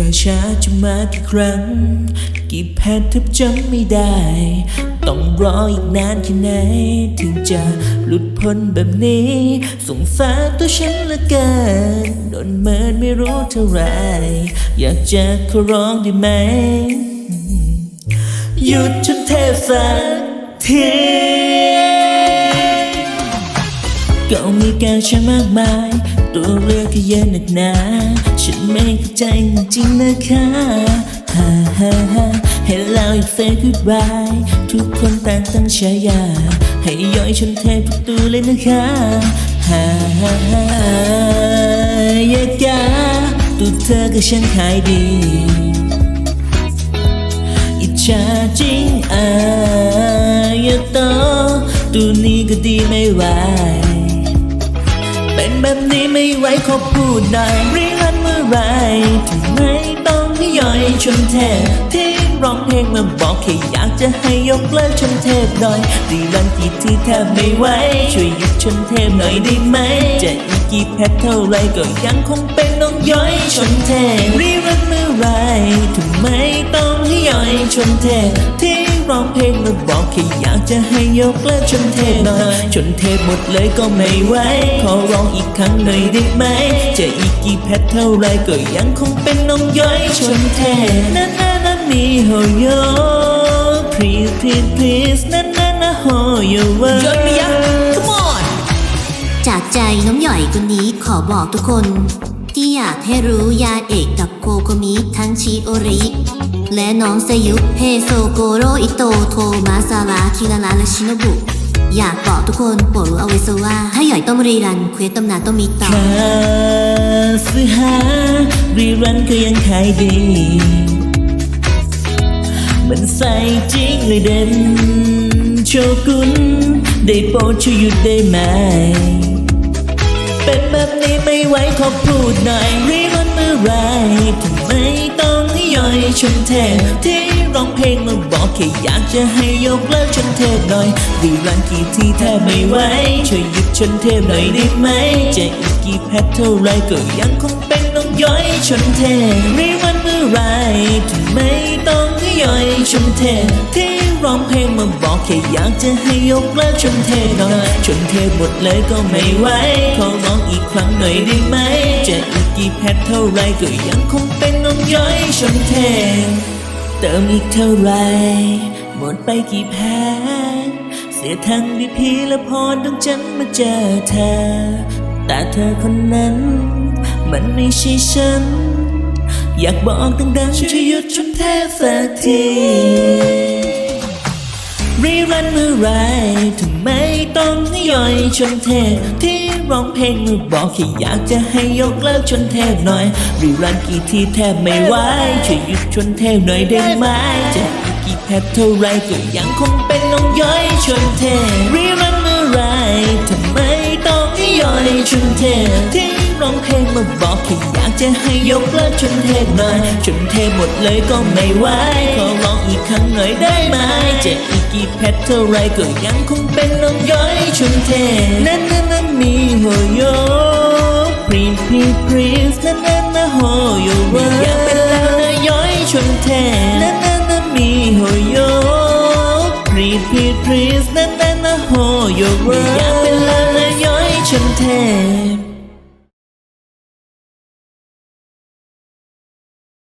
กาช้าจะมากี่ครั้ง กี่แพทแทบจำไม่ได้ ต้องรออีกนานแค่ไหน ถึงจะหลุดพ้นแบบนี้ สงสารตัวฉันละกินโดนเมินไม่รู้เท่าไร อยากจะขอร้องได้ไหม หยุดฉันเทสักทีก็มีการช้มากมาย ตัวเรือก็เยอะหนักหนาฉันไม่เข้าใจจริงๆนะคะฮ่าฮ่าฮ่าให้เราอีกเซฟกุดบายทุกคนต่างตั้งฉายา ให้ย่อยฉันเททุกตัวเลยนะคะฮ่าฮ่าฮ่ายากาตัวเธอก็ช่างขายดีอิจฉาจริงอะอย่าต่อตัวนี้ก็ดีไม่ไหว เป็นแบบนี้ไม่ไหวขอพูดหน่อยรีรันเมื่อไรถึงไม่ต้องห้ย่อยชนเทพที่ร้องเพลงมาบอกแค่อยากจะให้ยกเลิกชนเทพหน่อยรีรันกี่ที่แทบไม่ไหวช่วยหยุดชนเทพหน่อยได้ไหมจะอีกกี่แพทเท่าไรก็ยังคงเป็นน้องย้อยชนเทพรีรันเมื่อไรถึงไม่ต้องให้ย่อยชนเทพที่ ร้องเพลงมาบอกแค่อยากจะให้ยกเลิกชนเทพหน่อยชนเทพหมดเลยก็ไม่ไหวขอร้องอีกครั้งหน่อยได้ไหมจะอีกกี่แพทเท่าไรก็ยังคงเป็นน้องย้อยชนเทพนั่นนั่นนั่นนี่โฮโย please please please นั่นนั่นนะโฮโยเวอร์ย้อนไม่ยั้ง come on จากใจน้องหย่อยคนนี้ขอบอกทุกคน ที่อยากให้รู้ยาเอกกับโคโคมิทั้งชิโอริ และน้องเซยุเฮโซโกโรอิโตโทมาซาระคิราระและชิโนบุ อยากบอกทุกคนโปรดรู้เอาไว้ซะว่า ถ้าหย่อยต้องรีรัน เควสตำนานต้องมีต่อคาสึฮารีรันก็ยังขายดี มันใส่จริงเลยเด่นโชกุนได้โปรดช่วยหยุดได้ไหม เป็นแบบนี้ไม่ไหวขอพูดหน่อยรีรันเมื่อไรทำไมต้อง ให้ย่อยชนเทพที่ร้องเพลงมาบอกแค่อยากจะให้ยกเลิกฉันเทพหน่อยดีรันกี่ทีแทบไม่ไหวช่วยหยุดฉันเทพหน่อยได้ไหมจะอีกกี่แพทเท่าไรก็ยังคงเป็นน้องย้อยฉันเทพรีรันเมื่อไหรทำไม่ต้องให้ย่อยฉันเทพที่ ร้องเพลงมาบอกแค่อยากจะให้ยกเลิกชนเทหน่อยชนเทหมดเลยก็ไม่ไหวขอร้องอีกครั้งหน่อยได้ไหมจะอีกกี่แพทเท่าไรก็ยังคงเป็นน้องย้อยชนเทเติมอีกเท่าไรหมดไปกี่แพทเสียทั้งดีพีและพรต้องจันมาเจอเธอ แต่เธอคนนั้น มันไม่ใช่ฉัน อยากบอกดังๆช่วยหยุดชนเทพสักที รีรันเมื่อไหรทำไมต้องย่อยชนเทพที่ร้องเพลงมาบอกแค่อยากจะให้ยกเลิกชนเทพหน่อย รีรันกี่ทีแทบไม่ไหวช่วยหยุดชนเทพหน่อยได้ไหมจะอีกกี่แพทเท่าไรก็ยังคงเป็นน้องย่อยชนเทพรีรันเมื่อไรทำไมต้องย่อยชนเทพที่ องเพลงมาบอกแค่อยากจะให้ยกเลิกชนเทพหน่อยชนเทพหมดเลยก็ไม่ไหวขอร้องอีกครั้งหน่อยได้ไหมจะอีกกี่แพทเท่าไรก็ยังคงเป็นน้องย้อยชนเทพนั่นนั่นนั่นมีโฮโยพรีพรีพรีสนั่นนั่นนะโฮโยไม่อยากเป็นแล้วนะย้อยชนเทพนั่นนั่นนั่นมีโฮโยพรีพรีพรีสนั่นนั่นนะโฮโยไม่อยากเป็นแล้วนะย้อยชนเทพ